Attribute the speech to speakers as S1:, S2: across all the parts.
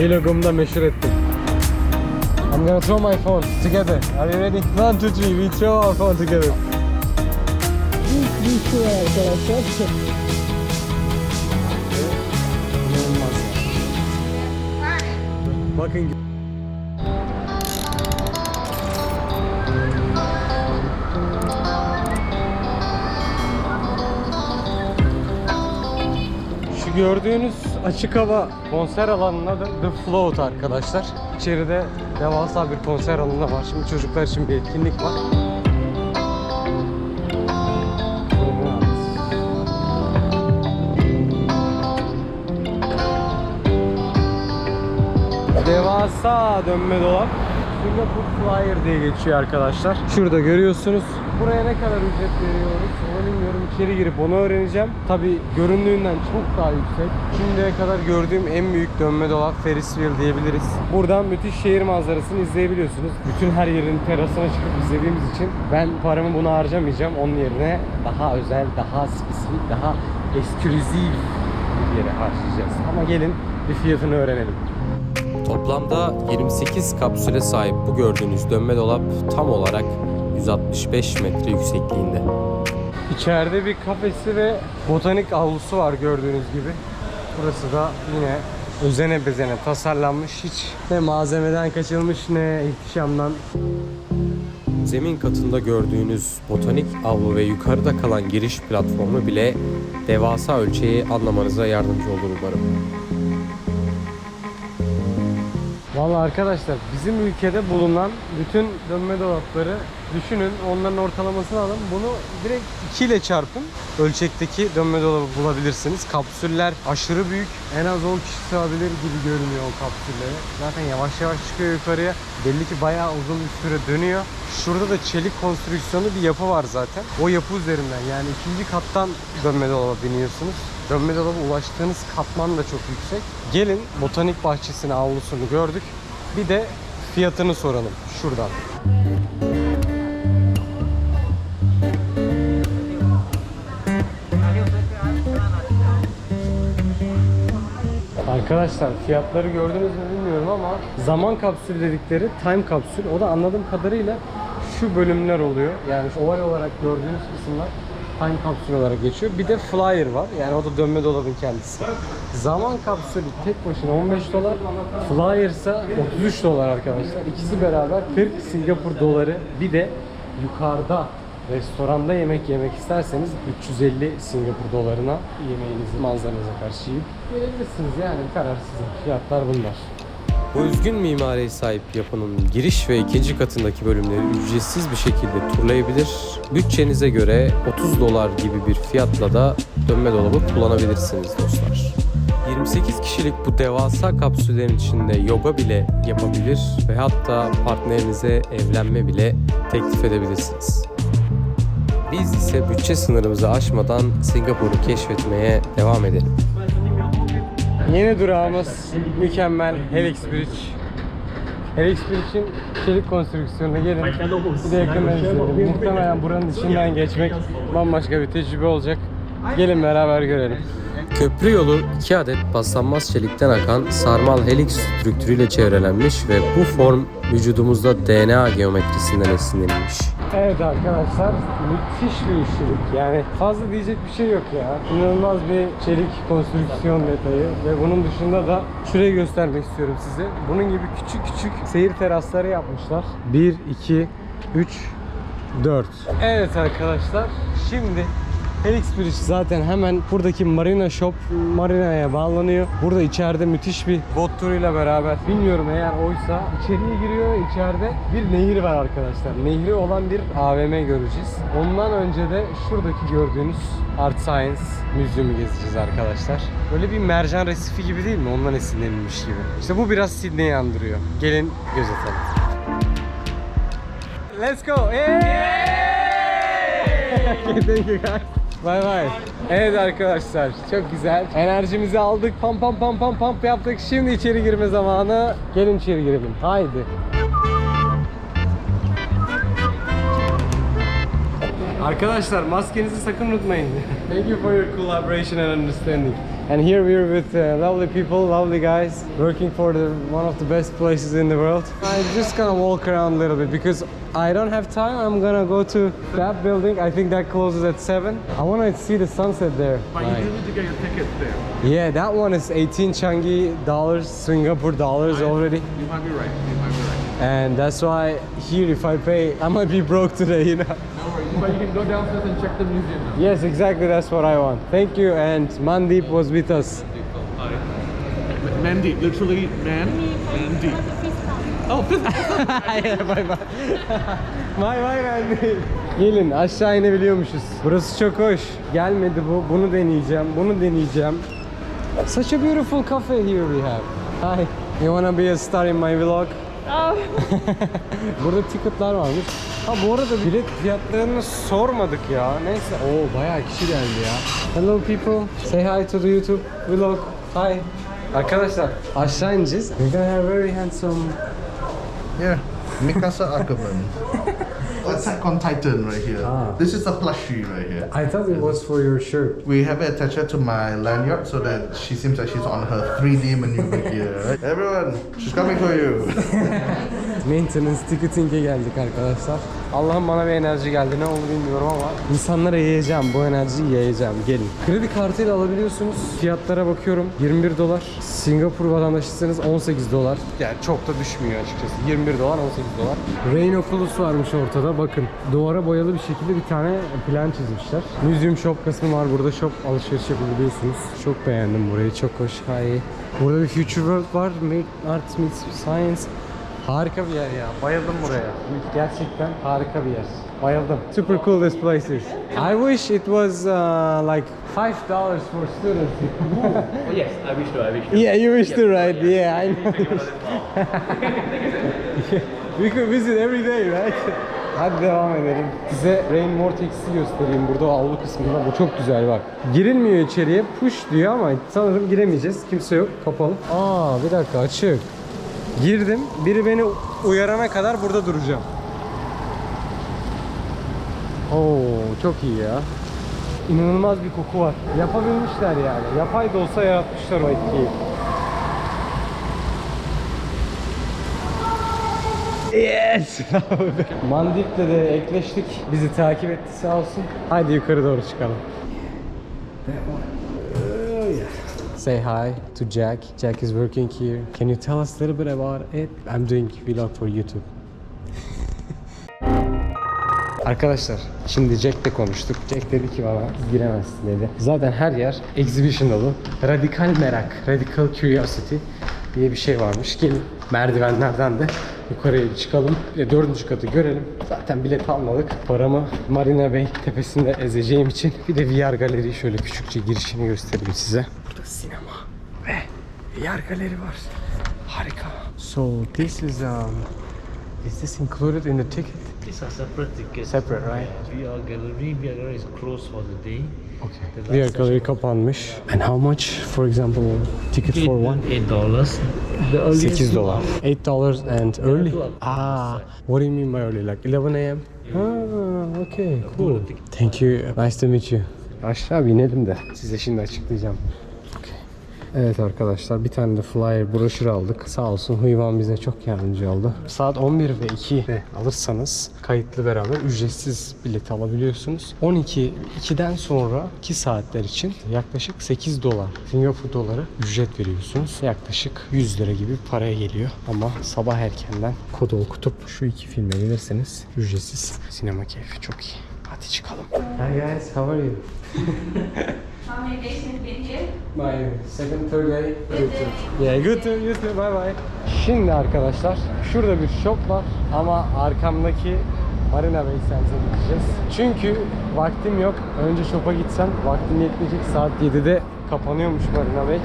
S1: Vlogumu da meşhur ettim. I'm gonna throw my phone together. Are you ready? One, two, three. We throw our phone together.
S2: Şey arkadaşlar.
S1: Bakın. Gördüğünüz açık hava konser alanının adı The Float arkadaşlar. İçeride devasa bir konser alanı var. Şimdi çocuklar için bir etkinlik var. Devasa dönme dolap. Singapore Flyer diye geçiyor arkadaşlar. Şurada görüyorsunuz. Buraya ne kadar ücret veriyoruz onu bilmiyorum. İçeri girip onu öğreneceğim. Tabi göründüğünden çok daha yüksek. Şimdiye kadar gördüğüm en büyük dönme dolap Ferris wheel diyebiliriz. Buradan müthiş şehir manzarasını izleyebiliyorsunuz. Bütün her yerin terasına çıkıp izlediğimiz için ben paramı buna harcamayacağım. Onun yerine daha özel, daha spesifik, daha ekskluzif bir yere harcayacağız. Ama gelin bir fiyatını öğrenelim.
S3: Toplamda 28 kapsüle sahip bu gördüğünüz dönme dolap tam olarak 165 metre yüksekliğinde.
S1: İçeride bir kafesi ve botanik avlusu var gördüğünüz gibi. Burası da yine özene bezene tasarlanmış. Hiç ne malzemeden kaçılmış ne ihtişamdan.
S3: Zemin katında gördüğünüz botanik avlu ve yukarıda kalan giriş platformu bile devasa ölçeği anlamanıza yardımcı olur umarım.
S1: Vallahi arkadaşlar bizim ülkede bulunan bütün dönme dolapları düşünün onların ortalamasını alın bunu direkt 2 ile çarpın ölçekteki dönme dolabı bulabilirsiniz. Kapsüller aşırı büyük en az 10 kişi sığabilir gibi görünüyor o kapsülleri. Zaten yavaş yavaş çıkıyor yukarıya belli ki bayağı uzun bir süre dönüyor. Şurada da çelik konstrüksiyonu bir yapı var zaten. O yapı üzerinden yani ikinci kattan dönme dolaba biniyorsunuz. Dönme dolaba ulaştığınız katman da çok yüksek. Gelin botanik bahçesini avlusunu gördük. Bir de fiyatını soralım şuradan. Arkadaşlar fiyatları gördünüz mü bilmiyorum ama zaman kapsül dedikleri time kapsül o da anladığım kadarıyla şu bölümler oluyor. Yani oval olarak gördüğünüz kısımlar time kapsül olarak geçiyor. Bir de flyer var. Yani o da dönme dolabın kendisi. Zaman kapsülü tek başına 15 dolar. Flyer ise 33 dolar arkadaşlar. İkisi beraber 40 Singapur doları. Bir de yukarıda restoranda yemek yemek isterseniz 350 Singapur dolarına yemeğinizi manzaranıza karşı yiyip gelebilirsiniz yani karar sizin. Fiyatlar bunlar.
S3: Bu üzgün mimariye sahip yapının giriş ve ikinci katındaki bölümleri ücretsiz bir şekilde turlayabilir. Bütçenize göre 30 dolar gibi bir fiyatla da dönme dolabı kullanabilirsiniz dostlar. 28 kişilik bu devasa kapsüllerin içinde yoga bile yapabilir ve hatta partnerinize evlenme bile teklif edebilirsiniz. Biz ise bütçe sınırımızı aşmadan Singapur'u keşfetmeye devam edelim.
S1: Yeni durağımız mükemmel Helix Bridge. Helix Bridge'in çelik konstrüksiyonuna gelin. Bir de yakından izleyelim. Muhtemelen buranın içinden geçmek bambaşka bir tecrübe olacak. Gelin beraber görelim.
S3: Köprü yolu 2 adet paslanmaz çelikten akan sarmal helix strüktürüyle çevrelenmiş ve bu form vücudumuzda DNA geometrisinden esinlenilmiş.
S1: Evet arkadaşlar müthiş bir işçilik. Yani fazla diyecek bir şey yok ya. İnanılmaz bir çelik konstrüksiyon detayı ve bunun dışında da şurayı göstermek istiyorum size. Bunun gibi küçük küçük seyir terasları yapmışlar. 1, 2, 3, 4. Evet arkadaşlar şimdi Helix Bridge zaten hemen buradaki Marina Shop marinaya bağlanıyor. Burada içeride müthiş bir bot turuyla beraber bilmiyorum eğer oysa içeriye giriyor içeride bir nehir var arkadaşlar. Nehri olan bir AVM göreceğiz. Ondan önce de şuradaki gördüğünüz Art Science Müzyumu gezeceğiz arkadaşlar. Böyle bir mercan resifi gibi değil mi? Ondan esinlenilmiş gibi. İşte bu biraz Sydney'i andırıyor. Gelin gözetelim. Let's go. Hey! Thank you guys. Bye bye. Evet arkadaşlar çok güzel. Enerjimizi aldık. Pam pam pam pam pam yaptık. Şimdi içeri girme zamanı. Gelin içeri girelim. Haydi. Arkadaşlar maskenizi sakın unutmayın. Thank you for your collaboration and understanding. And here we're with uh, lovely people, lovely guys, working for the one of the best places in the world. I'm just gonna walk around a little bit because I don't have time. I'm gonna go to that building. I think that closes at seven. I wanna see the sunset there.
S2: But you do need to get your ticket there.
S1: Yeah, that one is 18 Changi dollars, Singapore dollars already.
S2: You might be right. You might be right.
S1: And that's why here, if I pay, I might be broke today, you know.
S2: No worries. But you can go downstairs and check the museum now.
S1: Yes, exactly. That's what I want. Thank you. And Mandeep was with us.
S2: Mandeep, literally man and deep. Oh, fifth.
S1: bye bye. Bye bye Mandeep. Gelin aşağı inebiliyormuşuz. Burası çok hoş. Gelmedi bu. Bunu deneyeceğim. Bunu deneyeceğim. Such a beautiful cafe here we have. Hi. You wanna be a star in my vlog? Burada ticketlar varmış. Ha bu arada bilet fiyatlarını sormadık ya. Neyse. Oo bayağı kişi geldi ya. Hello people. Say hi to the YouTube vlog. Hi. Arkadaşlar aşağı ineceğiz. We're gonna have very handsome
S4: Yeah, Mikasa Ackerman. Attack on Titan right here.
S1: Ah.
S4: This is a plushie right here.
S1: I thought it was for your shirt.
S4: We have it attached to my lanyard so that she seems like she's on her 3D maneuver here. Right? Everyone, she's coming for you.
S1: Maintenance ticketing'e geldik arkadaşlar. Allah'ım bana bir enerji geldi. Ne oldu bilmiyorum ama insanlara yayacağım. Bu enerjiyi yayacağım. Gelin. Kredi kartıyla alabiliyorsunuz. Fiyatlara bakıyorum. 21 dolar. Singapur vatandaşıysanız 18 dolar. Yani çok da düşmüyor açıkçası. 21 dolar 18 dolar. Rain Oculus varmış ortada. Bakın duvara boyalı bir şekilde bir tane plan çizmişler. Museum Shop kısmı var. Burada shop alışveriş yapabiliyorsunuz. Çok beğendim burayı. Çok hoş. Hay. Burada bir Future World var. Art meets Science. Harika bir yer ya. Bayıldım buraya. Gerçekten harika bir yer. Bayıldım. Super cool this place is. I wish it was uh, like five dollars for students.
S5: Oh, yes, I wish to, I wish to.
S1: yeah, you wish to right? Yeah, I know. We could visit every day, right? Hadi devam edelim. Size Rain Vortex'i göstereyim burada avlu kısmında. Bu çok güzel bak. Girilmiyor içeriye. Push diyor ama sanırım giremeyeceğiz. Kimse yok. Kapalı. Aa bir dakika açık. Girdim. Biri beni uyarana kadar burada duracağım. Oo çok iyi ya. İnanılmaz bir koku var. Yapabilmişler yani. Yapay da olsa yaratmışlar o etkiyi. Yes! Mandip'le de ekleştik. Bizi takip etti sağ olsun. Haydi yukarı doğru çıkalım. Say hi to Jack. Jack is working here. Can you tell us a little bit about it? I'm doing vlog for YouTube. Arkadaşlar şimdi Jack'le konuştuk. Jack dedi ki bana giremezsin dedi. Zaten her yer exhibition dolu. Radikal merak, radical curiosity diye bir şey varmış. Gelin merdivenlerden de yukarıya bir çıkalım. De dördüncü katı görelim. Zaten bilet almadık. Paramı Marina Bay tepesinde ezeceğim için bir de VR galeriyi şöyle küçükçe girişini göstereyim size. Burada sinema ve VR galeri var. Harika. So this is um is this included in the ticket?
S5: These are separate tickets.
S1: Separate, right?
S5: VR gallery, VR gallery is closed for the day.
S1: Okay. Diğer galeri kapanmış. And how much for example ticket for one?
S5: Eight dollars. The earliest
S1: 8 dolar. 8 dollars and early. Ah, what do you mean by early? Like 11 a.m. Ah, okay, cool. Thank you. Nice to meet you. Aşağı bir inelim de size şimdi açıklayacağım. Evet arkadaşlar bir tane de flyer broşür aldık. Sağ olsun Huyvan bize çok yardımcı oldu. Saat 11 ve 2'de alırsanız kayıtlı beraber ücretsiz bilet alabiliyorsunuz. 12 2'den sonra 2 saatler için yaklaşık 8 dolar Singapur doları ücret veriyorsunuz. Yaklaşık 100 lira gibi paraya geliyor. Ama sabah erkenden kodu okutup şu iki filme gelirseniz ücretsiz sinema keyfi çok iyi. Hadi çıkalım. Hi guys, how are you?
S6: How many days have you been here?
S1: My second, third day. Yeah, good to you too. Bye bye. Şimdi arkadaşlar şurada bir shop var ama arkamdaki Marina Bay Sands'e gideceğiz. Çünkü vaktim yok. Önce shop'a gitsem vaktim yetmeyecek. Saat 7'de kapanıyormuş Marina Bay.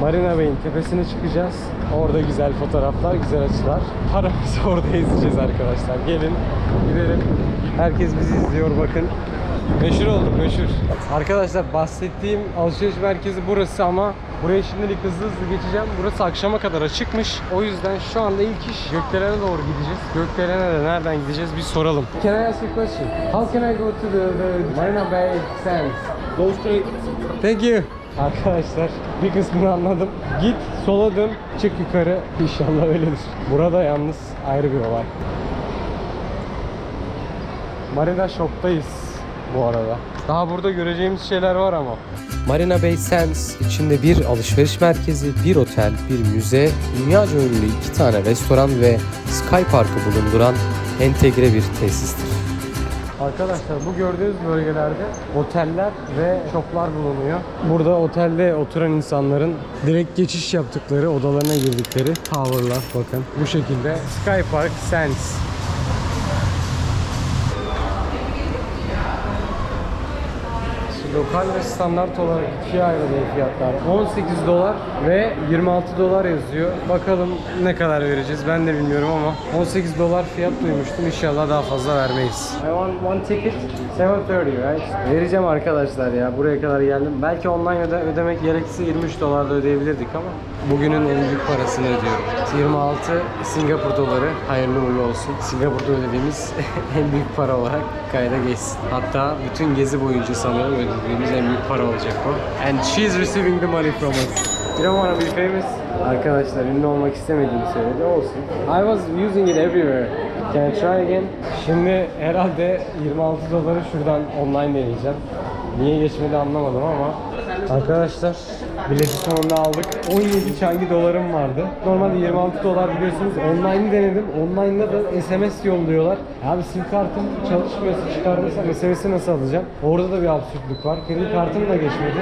S1: Marina Bay'in tepesine çıkacağız. Orada güzel fotoğraflar, güzel açılar. Paramızı orada ezeceğiz arkadaşlar. Gelin gidelim. Herkes bizi izliyor bakın. Meşhur olduk meşhur. Arkadaşlar bahsettiğim alışveriş merkezi burası ama buraya şimdilik hızlı hızlı geçeceğim. Burası akşama kadar açıkmış. O yüzden şu anda ilk iş Gökdelen'e doğru gideceğiz. Gökdelen'e de nereden gideceğiz bir soralım. Can I ask you a question? How can I go to the, the Marina Bay Sands? Go straight. Thank you. Arkadaşlar bir kısmını anladım. Git sola dön çık yukarı. İnşallah öyledir. Burada yalnız ayrı bir olay. Marina Shop'tayız bu arada. Daha burada göreceğimiz şeyler var ama.
S3: Marina Bay Sands içinde bir alışveriş merkezi, bir otel, bir müze, dünyaca ünlü iki tane restoran ve Sky Park'ı bulunduran entegre bir tesistir.
S1: Arkadaşlar bu gördüğünüz bölgelerde oteller ve shoplar bulunuyor. Burada otelde oturan insanların direkt geçiş yaptıkları, odalarına girdikleri towerlar bakın. Bu şekilde Sky Park Sands. Lokal ve standart olarak ikiye ayrılıyor fiyatlar. 18 dolar ve 26 dolar yazıyor. Bakalım ne kadar vereceğiz ben de bilmiyorum ama 18 dolar fiyat duymuştum. İnşallah daha fazla vermeyiz. I want one ticket 7.30 right? Vereceğim arkadaşlar ya. Buraya kadar geldim. Belki online öde ödemek gerekirse 23 dolar da ödeyebilirdik ama bugünün en büyük parasını ödüyorum. 26 Singapur doları. Hayırlı uğurlu olsun. Singapur'da ödediğimiz en büyük para olarak kayda geçsin. Hatta bütün gezi boyunca sanırım ödediğimiz en büyük para olacak bu. And she's receiving the money from us. You don't want to be famous? Arkadaşlar ünlü olmak istemediğini söyledi. Olsun. I was using it everywhere. Can I try again? Şimdi herhalde 26 doları şuradan online deneyeceğim. Niye geçmedi anlamadım ama Arkadaşlar bileti sonunda aldık. 17 çangi dolarım vardı. Normalde 26 dolar biliyorsunuz. Online'ı denedim. Online'da da SMS yolluyorlar. Abi sim kartım çalışmıyorsa çıkardıysam SMS'i nasıl alacağım? Orada da bir absürtlük var. Kredi kartım da geçmedi.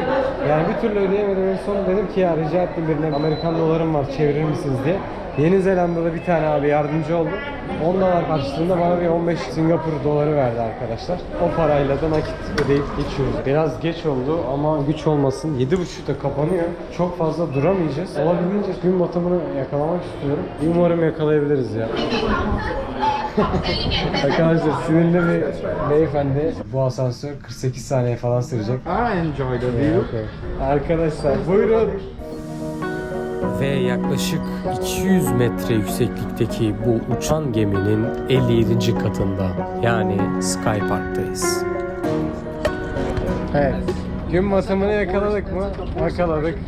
S1: Yani bir türlü ödeyemedim. En son dedim ki ya rica ettim birine Amerikan dolarım var çevirir misiniz diye. Yeni Zelanda'da bir tane abi yardımcı oldu. 10 dolar karşılığında bana bir 15 Singapur doları verdi arkadaşlar. O parayla da nakit ödeyip geçiyoruz. Biraz geç oldu ama güç olmasın. 7.30'da kapanıyor. Çok fazla duramayacağız. Olabildiğince gün batımını yakalamak istiyorum. Umarım yakalayabiliriz ya. Arkadaşlar sinirli bir beyefendi. Bu asansör 48 saniye falan sürecek.
S7: I enjoyed the view.
S1: Arkadaşlar buyurun.
S3: Ve yaklaşık 200 metre yükseklikteki bu uçan geminin 57. katında yani Sky Park'tayız.
S1: Evet. Gün batımını yakaladık mı? Yakaladık.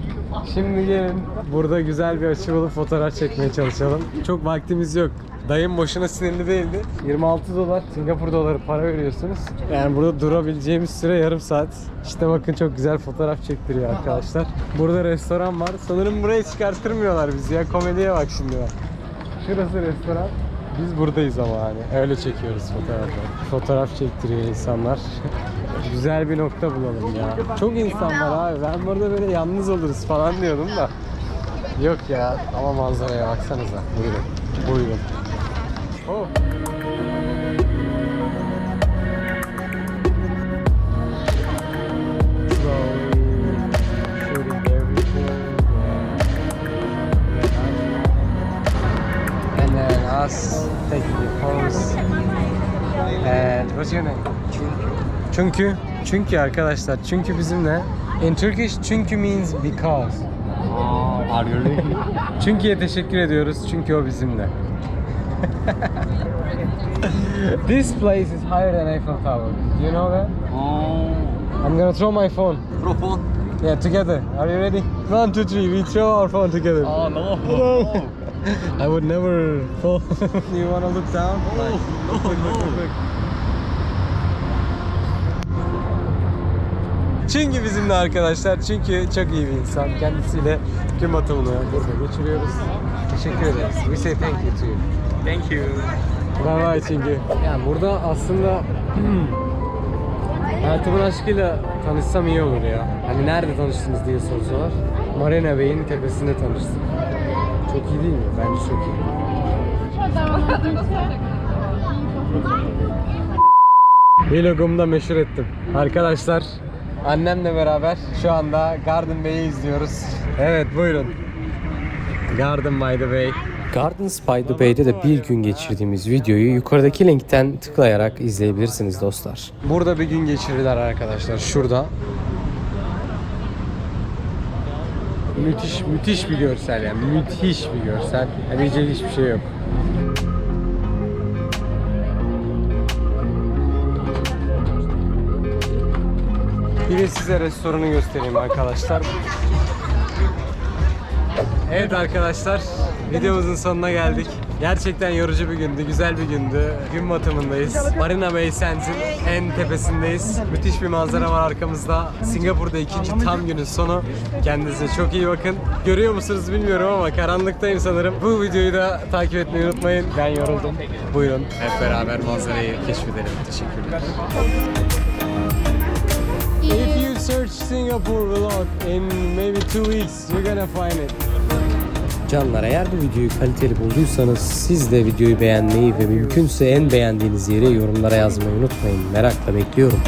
S1: Şimdi gelin burada güzel bir açı bulup fotoğraf çekmeye çalışalım. Çok vaktimiz yok. Dayım boşuna sinirli değildi. 26 dolar Singapur doları para veriyorsunuz. Yani burada durabileceğimiz süre yarım saat. İşte bakın çok güzel fotoğraf çektiriyor arkadaşlar. Burada restoran var. Sanırım burayı çıkarttırmıyorlar bizi ya. Komediye bak şimdi bak. Şurası restoran. Biz buradayız ama hani öyle çekiyoruz fotoğrafları. Fotoğraf çektiriyor insanlar. Güzel bir nokta bulalım ya. Çok insan var abi. Ben burada böyle yalnız oluruz falan diyordum da. Yok ya. Ama manzaraya baksanıza. Buyurun. Buyurun. Oh. The pose. And what's your name? Çünkü. Çünkü arkadaşlar. Çünkü bizimle. In Turkish çünkü means because.
S7: Are you really?
S1: Çünkü'ye teşekkür ediyoruz. Çünkü o bizimle. This place is higher than Eiffel Tower. Do you know that?
S7: oh.
S1: I'm gonna throw my phone.
S7: Pro phone?
S1: Yeah, together. Are you ready? One, two, three. We throw our phone together.
S7: Oh no.
S1: No. I would never fall. you wanna look down?
S7: Oh,
S1: Look, look, look, look, look. Çünkü bizimle arkadaşlar. Çünkü çok iyi bir insan. Kendisiyle gün batımını burada geçiriyoruz. Teşekkür ederiz. We say thank you to you.
S7: Thank you.
S1: Bye bye Çünkü. Yani burada aslında hayatımın aşkıyla tanışsam iyi olur ya. Hani nerede tanıştınız diye sorsalar. Marina Bay'in tepesinde tanıştık. Çok iyi değil mi? Bence çok iyi. Vlog'umu da meşhur ettim. Arkadaşlar annemle beraber şu anda Garden Bay'i izliyoruz. Evet buyurun. Garden by the Bay.
S3: Gardens by the Bay'de de bir gün geçirdiğimiz videoyu yukarıdaki linkten tıklayarak izleyebilirsiniz dostlar.
S1: Burada bir gün geçirdiler arkadaşlar. Şurada. Müthiş müthiş bir görsel yani. Müthiş bir görsel. Yani hiçbir şey yok. Bir de size restoranı göstereyim arkadaşlar. Evet arkadaşlar, videomuzun sonuna geldik. Gerçekten yorucu bir gündü, güzel bir gündü. Gün batımındayız. Marina Bay Sands'in en tepesindeyiz. Müthiş bir manzara var arkamızda. Singapur'da ikinci tam günün sonu. Kendinize çok iyi bakın. Görüyor musunuz bilmiyorum ama karanlıktayım sanırım. Bu videoyu da takip etmeyi unutmayın. Ben yoruldum. Buyurun hep beraber manzarayı keşfedelim. Teşekkürler. If you search Singapore vlog in maybe two weeks, you're gonna find it.
S3: Canlar eğer bu videoyu kaliteli bulduysanız siz de videoyu beğenmeyi ve mümkünse en beğendiğiniz yeri yorumlara yazmayı unutmayın. Merakla bekliyorum.